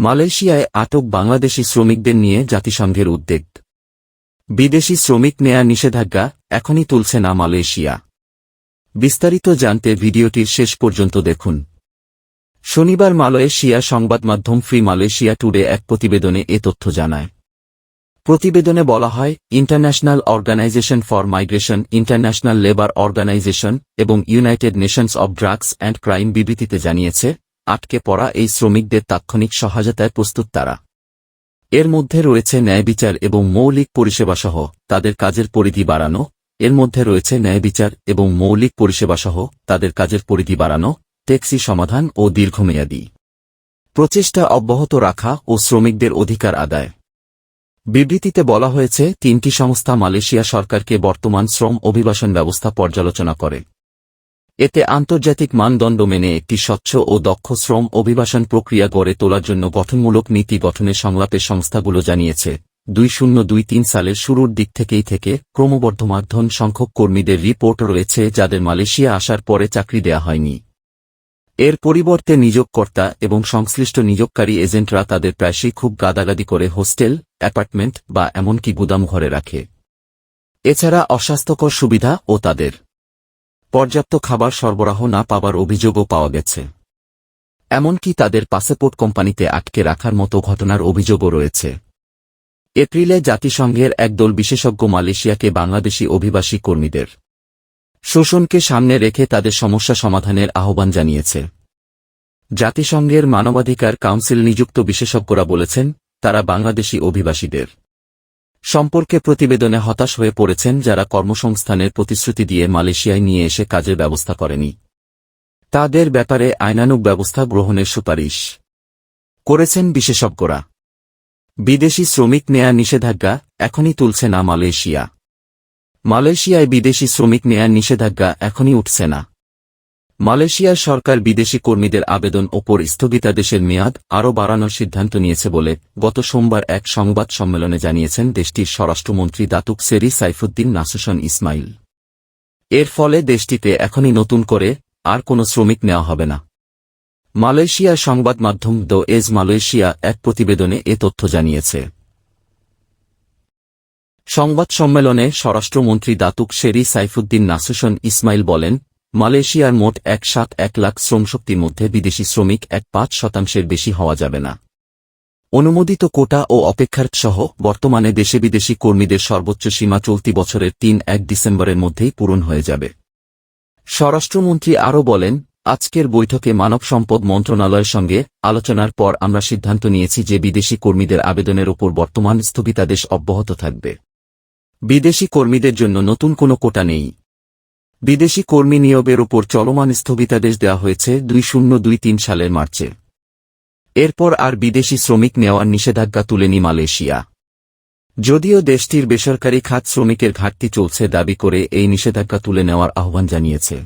মালয়েশিয়ায় আটক বাংলাদেশি শ্রমিকদের নিয়ে জাতিসংঘের উদ্বেগ। বিদেশি শ্রমিক নেয়া নিষেধাজ্ঞা এখনই তুলছে না মালয়েশিয়া। বিস্তারিত জানতে ভিডিওটির শেষ পর্যন্ত দেখুন। শনিবার মালয়েশিয়া সংবাদ মাধ্যম ফ্রি মালয়েশিয়া টুডে এক প্রতিবেদনে এ তথ্য জানায়। প্রতিবেদনে বলা হয়, International Organization for Migration, International Labour Organization এবং United Nations of Drugs and Crime বিবৃতিতে জানিয়েছে আটকে পড়া এই শ্রমিকদের তাৎক্ষণিক সহায়তায় প্রস্তুত তারা। এর মধ্যে রয়েছে ন্যায় বিচার এবং মৌলিক পরিষেবাসহ তাদের কাজের পরিধি বাড়ানো, এর মধ্যে রয়েছে ন্যায় বিচার এবং মৌলিক পরিষেবাসহ তাদের কাজের পরিধি বাড়ানো, ট্যাক্সি সমাধান ও দীর্ঘমেয়াদী প্রচেষ্টা অব্যাহত রাখা ও শ্রমিকদের অধিকার আদায়। বিবৃতিতে বলা হয়েছে, তিনটি সংস্থা মালয়েশিয়া সরকারকে বর্তমান শ্রম অভিবাসন ব্যবস্থা পর্যালোচনা করে। এতে আন্তর্জাতিক মানদণ্ড মেনে একটি স্বচ্ছ ও দক্ষ শ্রম অভিবাসন প্রক্রিয়া গড়ে তোলার জন্য গঠনমূলক নীতি গঠনের সংলাপের সংস্থাগুলো জানিয়েছে। দুই শূন্য দুই তিন সালের শুরুর দিক থেকেই থেকে ক্রমবর্ধমার্ধন সংখ্যক কর্মীদের রিপোর্ট রয়েছে যাদের মালয়েশিয়া আসার পরে চাকরি দেয়া হয়নি। এর পরিবর্তে নিয়োগকর্তা এবং সংশ্লিষ্ট নিয়োগকারী এজেন্টরা তাদের প্রায়শই খুব গাদাগাদি করে হোস্টেল, অ্যাপার্টমেন্ট বা এমনকি গুদাম ঘরে রাখে। এছাড়া অস্বাস্থ্যকর সুবিধা ও তাদের পর্যাপ্ত খাবার সরবরাহ না পাবার অভিযোগও পাওয়া গেছে। এমনকি তাদের পাসপোর্ট কোম্পানিতে আটকে রাখার মতো ঘটনার অভিযোগও রয়েছে। এপ্রিলে জাতিসংঘের একদল বিশেষজ্ঞ মালয়েশিয়াকে বাংলাদেশি অভিবাসী কর্মীদের শোষণকে সামনে রেখে তাদের সমস্যা সমাধানের আহ্বান জানিয়েছে। জাতিসংঘের মানবাধিকার কাউন্সিল নিযুক্ত বিশেষজ্ঞরা বলেছেন, তারা বাংলাদেশি অভিবাসীদের সম্পর্কে প্রতিবেদনে হতাশ হয়ে পড়েছেন যারা কর্মসংস্থানের প্রতিশ্রুতি দিয়ে মালয়েশিয়ায় নিয়ে এসে কাজের ব্যবস্থা করেনি। তাদের ব্যাপারে আইনানুগ ব্যবস্থা গ্রহণের সুপারিশ করেছেন বিশেষজ্ঞরা। বিদেশি শ্রমিক নেয়া নিষেধাজ্ঞা এখনই তুলছে না মালয়েশিয়া। মালয়েশিয়ায় বিদেশি শ্রমিক নেয়ার নিষেধাজ্ঞা এখনই উঠছে না। মালয়েশিয়ার সরকার বিদেশি কর্মীদের আবেদন ওপর স্থগিতাদেশের মেয়াদ আরও বাড়ানোর সিদ্ধান্ত নিয়েছে বলে গত সোমবার এক সংবাদ সম্মেলনে জানিয়েছেন দেশটির স্বরাষ্ট্রমন্ত্রী দাতুক সেরি সাইফুদ্দিন নাসুসন ইসমাইল। এর ফলে দেশটিতে এখনই নতুন করে আর কোনো শ্রমিক নেওয়া হবে না। মালয়েশিয়ার সংবাদ মাধ্যম দ্য এজ মালয়েশিয়া এক প্রতিবেদনে এ তথ্য জানিয়েছে। সংবাদ সম্মেলনে স্বরাষ্ট্রমন্ত্রী Datuk Seri Saifuddin Nasution Ismail বলেন মালয়েশিয়ার মোট এক সাত এক লাখ শ্রমশক্তির মধ্যে বিদেশি শ্রমিক এক পাঁচ শতাংশের বেশি হওয়া যাবে না। অনুমোদিত কোটা ও অপেক্ষার সহ বর্তমানে দেশে বিদেশি কর্মীদের সর্বোচ্চ সীমা চলতি বছরের তিন এক ডিসেম্বরের মধ্যেই পূরণ হয়ে যাবে। স্বরাষ্ট্রমন্ত্রী আরও বলেন, আজকের বৈঠকে মানব সম্পদ মন্ত্রণালয়ের সঙ্গে আলোচনার পর আমরা সিদ্ধান্ত নিয়েছি যে বিদেশি কর্মীদের আবেদনের ওপর বর্তমান স্থগিতাদেশ অব্যাহত থাকবে। বিদেশি কর্মীদের জন্য নতুন কোনো কোটা নেই। বিদেশি কর্মী নিয়োগের উপর চলমান স্থগিতাদেশ দেওয়া হয়েছে দুই শূন্য দুই তিন সালের মার্চে। এরপর আর বিদেশি শ্রমিক নেওয়ার নিষেধাজ্ঞা তুলেনি মালয়েশিয়া। যদিও দেশটির বেসরকারি খাত শ্রমিকের ঘাটতি চলছে দাবি করে এই নিষেধাজ্ঞা তুলে নেওয়ার আহ্বান জানিয়েছে।